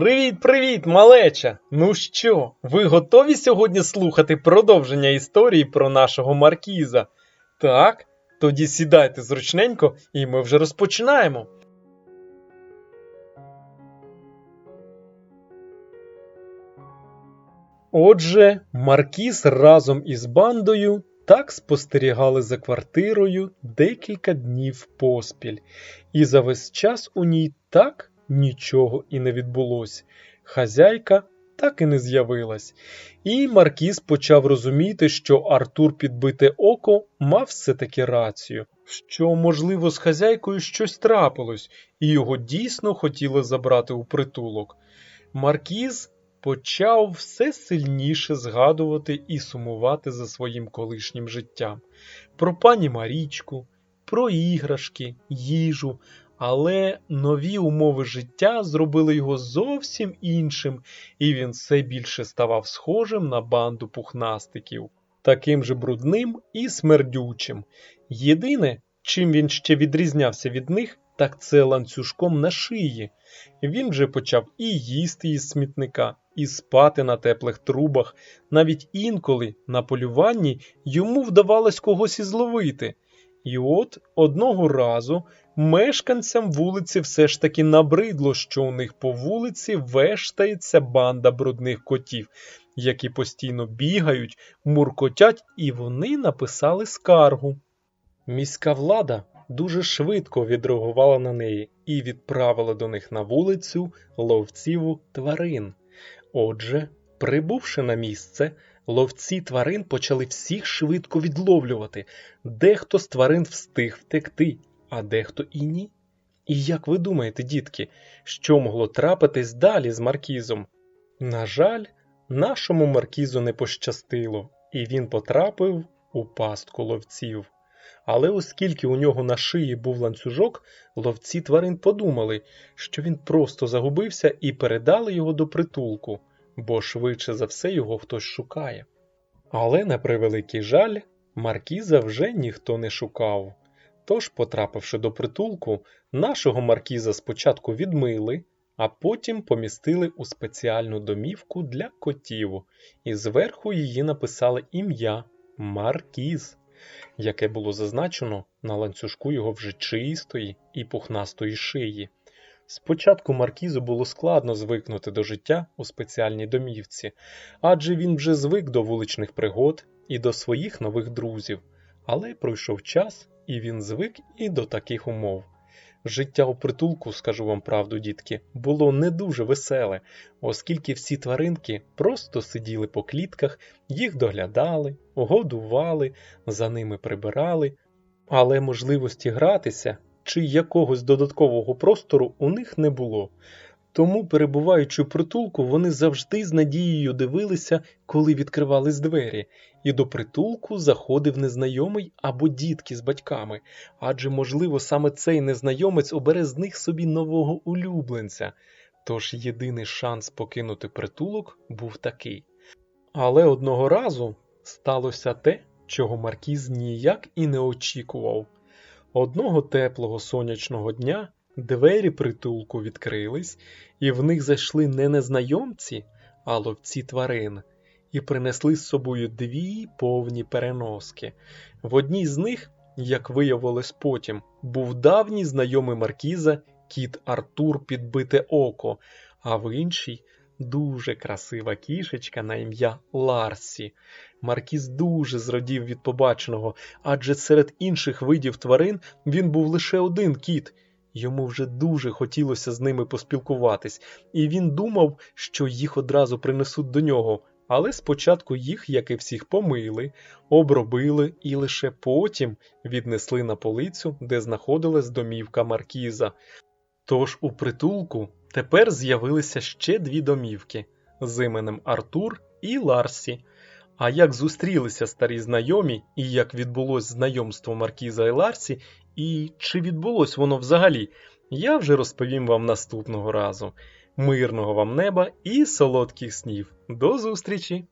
Привіт-привіт, малеча! Ну що, ви готові сьогодні слухати продовження історії про нашого Маркіза? Так, тоді сідайте зручненько і ми вже розпочинаємо. Отже, Маркіз разом із бандою так спостерігали за квартирою декілька днів поспіль, і за весь час у ній так нічого і не відбулось. Хазяйка так і не з'явилась, і Маркіз почав розуміти, що Артур підбите око мав все-таки рацію, що, можливо, з хазяйкою щось трапилось, і його дійсно хотіли забрати у притулок. Маркіз почав все сильніше згадувати і сумувати за своїм колишнім життям, про пані Марічку, про іграшки, їжу, але нові умови життя зробили його зовсім іншим, і він все більше ставав схожим на банду пухнастиків, таким же брудним і смердючим. Єдине, чим він ще відрізнявся від них, так це ланцюжком на шиї. Він вже почав і їсти із смітника, і спати на теплих трубах. Навіть інколи на полюванні йому вдавалось когось і зловити. І от одного разу мешканцям вулиці все ж таки набридло, що у них по вулиці вештається банда брудних котів, які постійно бігають, муркотять, і вони написали скаргу. Міська влада дуже швидко відреагувала на неї і відправила до них на вулицю ловців тварин. Отже, прибувши на місце, ловці тварин почали всіх швидко відловлювати. Дехто з тварин встиг втекти, а дехто і ні. І як ви думаєте, дітки, що могло трапитись далі з Маркізом? На жаль, нашому Маркізу не пощастило, і він потрапив у пастку ловців. Але оскільки у нього на шиї був ланцюжок, ловці тварин подумали, що він просто загубився і передали його до притулку, бо швидше за все його хтось шукає. Але, на превеликий жаль, Маркіза вже ніхто не шукав. Тож, потрапивши до притулку, нашого Маркіза спочатку відмили, а потім помістили у спеціальну домівку для котів, і зверху її написали ім'я Маркіз яке було зазначено на ланцюжку його вже чистої і пухнастої шиї. Спочатку Маркізу було складно звикнути до життя у спеціальній домівці, адже він вже звик до вуличних пригод і до своїх нових друзів, але пройшов час, і він звик і до таких умов. Життя у притулку, скажу вам правду, дітки, було не дуже веселе, оскільки всі тваринки просто сиділи по клітках, їх доглядали, годували, за ними прибирали, але можливості гратися чи якогось додаткового простору у них не було. Тому, перебуваючи в притулку, вони завжди з надією дивилися, коли відкривались двері, і до притулку заходив незнайомий або дітки з батьками, адже, можливо, саме цей незнайомець обере з них собі нового улюбленця. Тож єдиний шанс покинути притулок був такий. Але одного разу сталося те, чого Маркіз ніяк і не очікував. Одного теплого сонячного дня. Двері притулку відкрились, і в них зайшли не незнайомці, а ловці тварин, і принесли з собою дві повні переноски. В одній з них, як виявилось потім, був давній знайомий Маркіза кіт Артур підбите око, а в іншій дуже красива кішечка на ім'я Ларсі. Маркіз дуже зрадів від побаченого, адже серед інших видів тварин він був лише один кіт. Йому вже дуже хотілося з ними поспілкуватись, і він думав, що їх одразу принесуть до нього, але спочатку їх, як і всіх, помили, обробили і лише потім віднесли на полицю, де знаходилась домівка Маркіза. Тож у притулку тепер з'явилися ще дві домівки з іменем Артур і Ларсі. А як зустрілися старі знайомі, і як відбулось знайомство Маркіза і Ларсі, і чи відбулось воно взагалі, я вже розповім вам наступного разу. Мирного вам неба і солодких снів. До зустрічі!